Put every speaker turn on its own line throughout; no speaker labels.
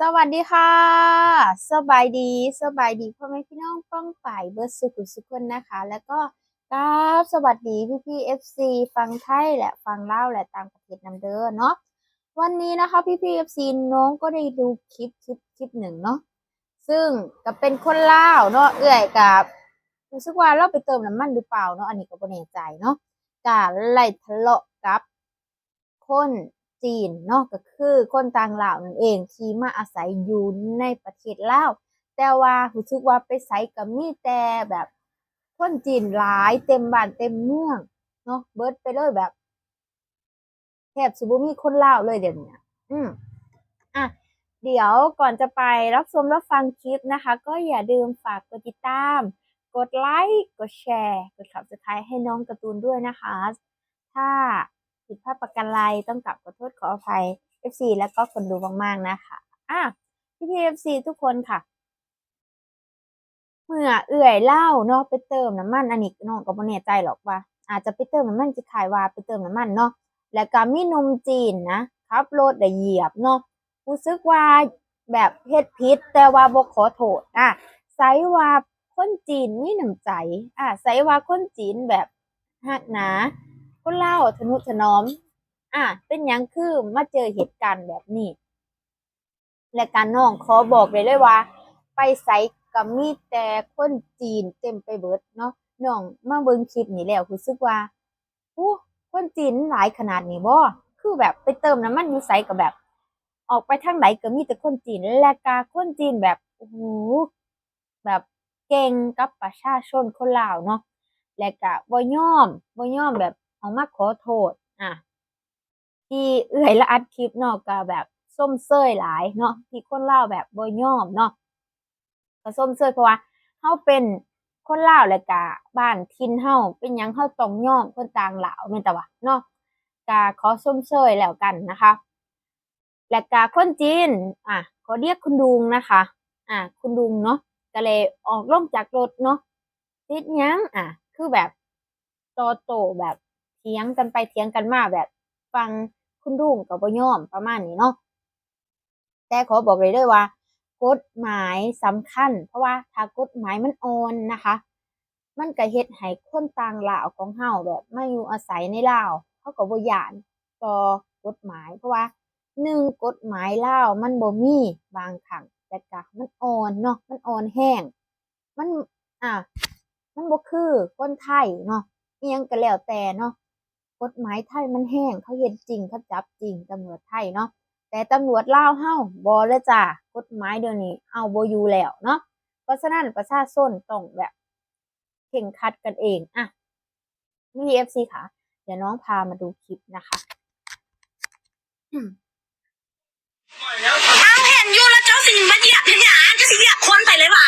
สวัสดีค่ะสบายดีสบายดีพ่อแม่พี่น้องป้องฝ่ายเบิร์สุขุสุคนนะคะ แล้วก็กราบสวัสดีพี่พี่เอฟซีฟังไทยและฟังเล่าและต่างประเทศนำเด้อเนาะวันนี้นะคะพี่พี่เอฟซีน้องก็ได้ดูคลิปคลิปคลิปหนึ่งเนาะซึ่งก็เป็นคนเล่าเนาะเอื่อยกับรู้สึกว่าเราไปเติมน้ำมันหรือเปล่าเนาะอันนี้ก็บ่แน่ใจเนาะกาไล่ทะเลาะกับคน จีนเนาะก็คือคนต่างลาวนั่นเองที่มาอาศัยอยู่ในประเทศลาวแต่ว่ารู้สึกว่าไปไสก็มีแต่แบบคนจีนหลายเต็มบ้านเต็มเมืองเนาะเบิดไปเลยแบบแทบสิบ่มีคนลาวเลยเดี๋ยวนี้อืมอะเดี๋ยวก่อนจะไปรับชมรับฟังคลิปนะคะ ก็อย่าลืมฝากกดติดตาม กดไลค์ กดแชร์ กด subscribe ให้น้องการ์ตูนด้วยนะคะ ถ้า ผิดพลาดประการใดต้องกลับขอโทษขออภัย FC แล้วก็คนดูมากๆนะคะอะพี่พี FC ทุกคนค่ะ เมื่อเอื่อยเล่าเนาะไปเติมน้ำมันอันนี้น้องก็บ่แน่ใจหรอกว่า อาจจะไปเติมน้ำมันจะขายว่าไปเติมน้ำมันเนาะแล้วก็มีนมจีนนะขับรถได้เหยียบเนาะรู้สึกว่าแบบเฮ็ดผิดแต่ว่าบ่ขอโทษอะไสว่าคนจีนมีน้ำใจ อะไสว่าคนจีนแบบฮักหนา คนเล่าทนุถนอม อะเป็นยังคือมาเจอเหตุการณ์แบบนี้ และการน้องขอบอกเลยเลยว่า ไปไสก็มีแต่คนจีนเต็มไปเบิดเนาะน้องมาเบิ่งคลิปนี้แล้วรู้สึกว่าอู้คนจีนหลายขนาดนี้บ่คือแบบไปเติมน้ำมันอยู่ไสก็แบบ ออกไปทางไหนก็มีแต่คนจีนและกาคนจีนแบบโอ้โหแบบเก่งกับประชาชนคนลาวเนาะและก็บ่ยอมบ่ยอมแบบ เอามาขอโทษอะที่เอื้อยละอัดคลิปเนาะก็แบบส้มเซยหลายเนาะที่คนลาวแบบบ่ยอมเนาะก็ส้มเซยเพราะว่าเฮาเป็นคนลาวและก็บ้านถิ่นเฮาเป็นหยังเฮาต้องยอมคนต่างลาวแม่นแต่ว่าเนาะก็ขอส้มเซยแล้วกันนะคะ และก็คนจีนอะขอเรียกคุณดุงนะคะ อะคุณดุงเนาะก็เลยออกลงจากรถเนาะติดหยังอะ คือแบบโตโตแบบเถียงกันไปเถียงกันมาแบบฟังคุณดุ้งกับบ่ยอมประมาณนี้เนาะแต่ขอบอกเลยด้วยว่า กฎหมายสำคัญ เพราะว่าถ้ากฎหมายมันอ่อนนะคะ มันก็เฮ็ดให้คนต่างลาวของเฮาแบบมาอยู่อาศัยในลาวเขาก็บ่ย้านต่อกฎหมาย เพราะว่าหนึ่งกฎหมายลาวมันบ่มีบางครั้งแต่ก็มันอ่อนเนาะมันอ่อนแห้งมันอะมันบ่คือคนไทยเนาะเอิหยังก็แล้วแต่เนาะ กฎหมายไทยมันแห้งเขาเฮ็ดจริงเขาจับจริงตำรวจไทยเนาะแต่ตำรวจลาวเฮ้าบ่เลยจ้ากฎหมายเดี๋ยวนี้เอาบอยู่แล้วเนาะเพราะฉะนั้นประชาชนต้องแบบเข่งคัดกันเองอะนี่ FC ค่ะ เดี๋ยวน้องพามาดูคลิปนะคะ
เอาเห็นอยู่แล้วเจ้าสิมาเหยียบเห็นหยาเจ้าสิเหยียบคนไปเลยว่า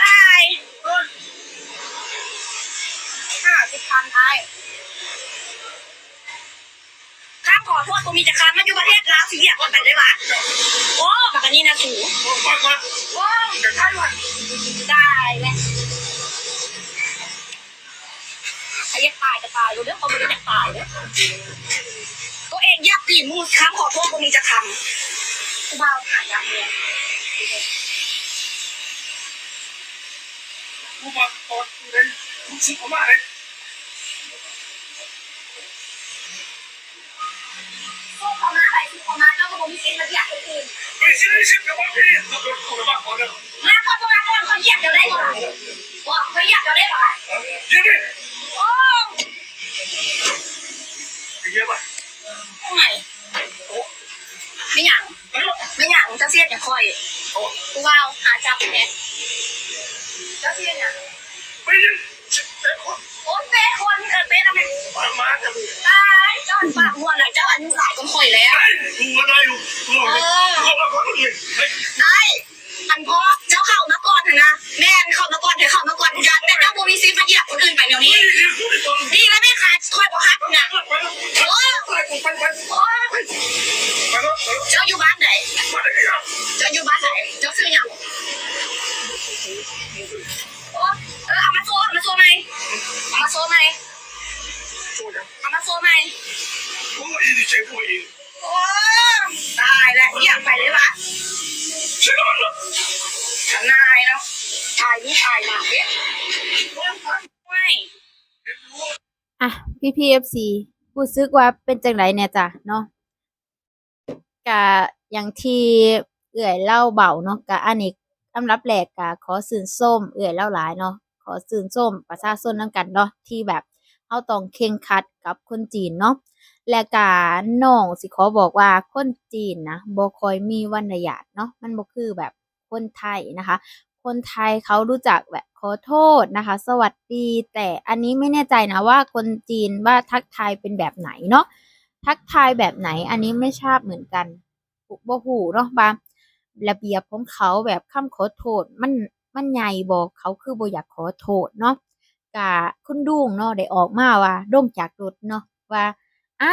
ตายห้าสิบพันไทยข้ามขอโทษกูมีจะคำมาอยู่ประเทศลาวสิเหยียบคนไปเลยวะโอ้แบบนี้นะสูโอ้จะท่านวะได้เลยใครอยากตายจะตายรู้เรื่องเขาไม่ได้อยากตายเลยตัวเองอยากปีนมูดข้ามขอโทษกูมีจะคำกูเบาหายยั กเลยสู้เขามาไปสู้เขามาเจ้าก็บอกมีเป็นระยะคนอื่นมาคนตัวคนเขาเหยียบเดี๋ยวได้หรอว่าเขาเหยียบเดี๋ยวได้หรอโอ้ทำไมไม่หยังไม่หยังเจ้าเสียอย่าคอยกูว่าหาจับเนี่ย เจ้าเสียเนี่ยโอ้เต้คนเออเต้ทำไมตายเจ้าปากหัวหน่อยเจ้าอายุหลายก็คอยแล้วไอ้อันเพราะเจ้าเข้ามาก่อนเถอะนะแม่นเข้ามาก่อนเถอะเข้ามาก่อนกันแต่เจ้าบูมีซีมาเหยียบคนอื่นไปเดี๋ยวนี้ โอ้เออเอามาโซ่เอามาโซ่ไหมเอามาโซ่ไหมเอามาโซ่ไหมโอ้ตายแล้วเยี่ยมไปเลยวะนายเนาะตายนี่ตายมาเอ๊ะไม่
อะพี่พีเอฟซีพูดซึกว่าเป็นจังไรเนี่ยจ้ะเนาะกะอย่างที่เอื่อยเล่าเบาเนาะกะอันนี้ อันรับแรกกะขอสื่นส้ม เอื่อยเล่าหลายเนาะขอสื่นส้มประชาชนนํกันเนาะที่แบบเฮาต้องเข่งคัดกับคนจีนเนาะและกะน้องสิขอบอกว่าคนจีนนะบ่คอยมีวรรณญาตเนาะมันบ่คือแบบคนไทยนะคะ คนไทยเขารู้จักแบบขอโทษนะคะ สวัสดี แต่อันนี้ไม่แน่ใจนะว่าคนจีนว่าทักทายเป็นแบบไหนเนาะทักทายแบบไหนอันนี้ไม่ทราบเหมือนกันบ่หูเนาะบาง ระเบียบของเขาแบบคำขอโทษ มันมันใหญ่บอกเขาคือบ่อยากขอโทษเนาะกะคุณดุงเนาะได้ออกมาว่าด้งจากรถเนาะว่าอะ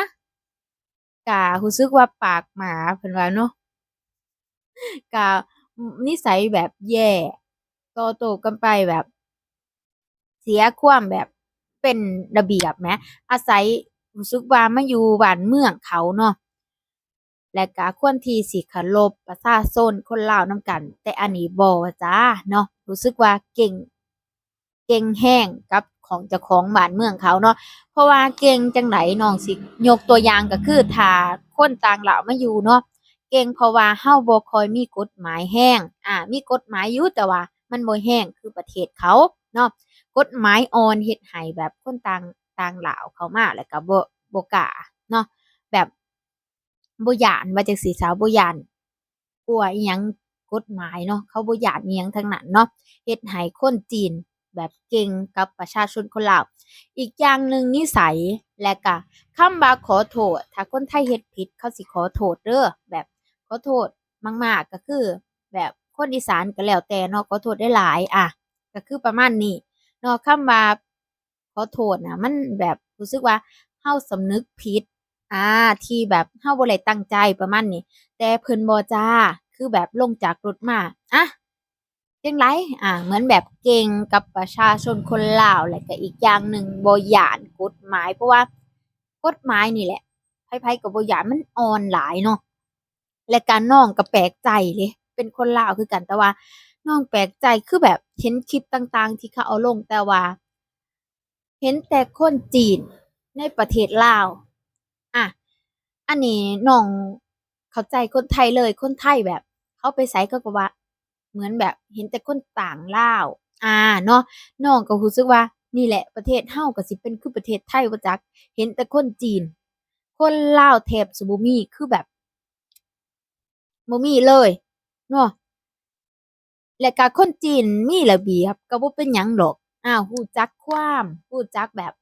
กะรู้สึกว่าปากหมาเพิ่นว่าเนาะกะนิสัยแบบแย่ต่อโตกันไปแบบ เสียความแบบเป็นระเบียบแหมอาศัยรู้สึกว่ามาอยู่บ้านเมืองเขาเนาะ และก็ควรที่สิเคารพประชาชนคนลาวนำกัน แต่อันนี้บ่จ้าเนาะรู้สึกว่าเก่ง เก่งแห้งกับของเจ้าของบ้านเมืองเขาเนาะ เพราะว่าเก่งจังไหนน้องสิยกตัวอย่างก็คือถ้าคนต่างเหล่ามาอยู่เนาะ เก่งเพราะว่าเฮาบ่ค่อยมีกฎหมายแรงอ่า มีกฎหมายอยู่แต่ว่ามันบ่แรงคือประเทศเขาเนาะ กฎหมายอ่อนเฮ็ดให้แบบคนต่างต่างเหล่าเขามาแล้วก็บ่บ่กล้าเนาะแบบ บ่ย้านว่าจังซี่ซะบ่ย้านกลัวอิหยังกฎหมายเนาะเขาบ่ย้านอิหยังทั้งนั้นเนาะเฮ็ดให้คนจีนแบบเก่งกับประชาชนคนลาวอีกอย่างหนึ่งนิสัยและก็คำว่าขอโทษ ถ้าคนไทยเฮ็ดผิดเขาสิขอโทษเด้อแบบขอโทษมากๆก็คือ แบบคนอีสานก็แล้วแต่เนาะขอโทษได้หลายอะก็คือประมาณนี้เนาะคำว่าขอโทษนะมันแบบรู้สึกว่าเฮาสำนึกผิด อ่า ที่แบบเฮาบ่ได้ตั้งใจประมาณนี้ แต่เพิ่นบ่จ้า คือแบบลงจากรถมาอะจังไรอ่า เหมือนแบบเก่งกับประชาชนคนลาวแล้วก็อีกอย่างหนึ่งบ่ยานกฎหมาย เพราะว่ากฎหมายนี่แหละไผๆก็บ่ยานมันอ่อนหลายเนาะ และการน้องก็แปลกใจเลย เป็นคนลาวคือกันแต่ว่าน้องแปลกใจคือแบบเห็นคลิปต่างๆ ที่เขาเอาลงแต่ว่า เห็นแต่คนจีนในประเทศลาว อันนี้น้องเข้าใจคนไทยเลยคนไทยแบบเขาไปไสเขาก็ว่า เหมือนแบบเห็นแต่คนต่างลาวอ่าเนาะน้องก็รู้สึกว่านี่แหละประเทศเฮาก็สิเป็นคือประเทศไทยบ่จัก เห็นแต่คนจีน คนลาวแทบสิบ่มีคือแบบบ่มีเลยเนาะและก็คนจีนมีระเบียบก็บ่เป็นหยังดอกอ้าวรู้จักความรู้จักแบบ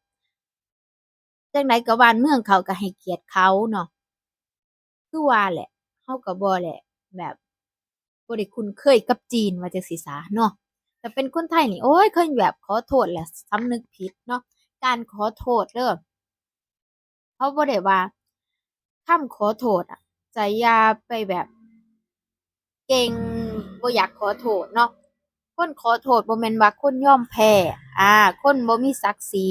จังใดก็บ้านเมืองเขาก็ให้เกียรติเขาเนาะ คือว่าแหละเราก็บ่แหละ แบบบ่ได้คุ้นเคยกับจีนว่าจังซี้ซะเนาะแต่เป็นคนไทยนี่โอ๊ยเคยแบบขอโทษแหล้วสำนึกผิดเนาะการขอโทษเด้อเขาบ่ได้ว่าคำขอโทษอะจะอย่าไปแบบ เก่งบ่อยากขอโทษเนาะคนขอโทษบ่แม่นว่าคนยอมแพ้อ่า คนบ่มีศักดิ์ศรี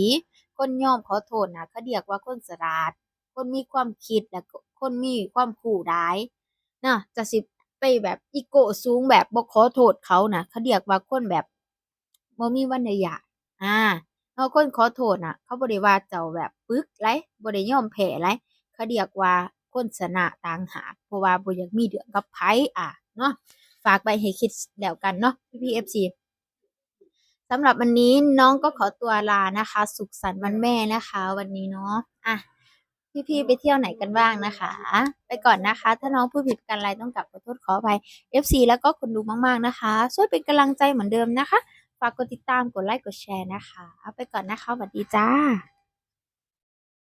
คนยอมขอโทษนะเขาเรียกว่าคนฉลาด คนมีความคิดแล้วก็ คนมีความรู้หลายเนาะจะสิไปแบบอีโก้สูงแบบบ่ขอโทษเขานะเขาเรียกว่าคนแบบบ่มีวรรณญาติอ่าแล้วคนขอโทษน่ะเขาบ่ได้ว่าเจ้าแบบปึกหลายบ่ได้ยอมแพ้หลายเขาเรียกว่าคนชนะต่างหากเพราะว่าบ่อยากมีเรื่องกับไผอ่าเนาะฝากไว้ให้คิดแล้วกันเนาะพี่ๆ FC สำหรับวันนี้น้องก็ขอตัวลานะคะ สุขสันต์วันแม่นะคะ วันนี้เนาะอะ พี่ๆไปเที่ยวไหนกันบ้างนะคะ ไปก่อนนะคะ ถ้าน้องผู้ผิดประไรต้องกลับขอโทษขออภัย FC แล้วก็คนดูมากๆนะคะ ช่วยเป็นกำลังใจเหมือนเดิมนะคะ ฝากกดติดตามกดไลค์กดแชร์นะคะ ไปก่อนนะคะสวัสดีจ้า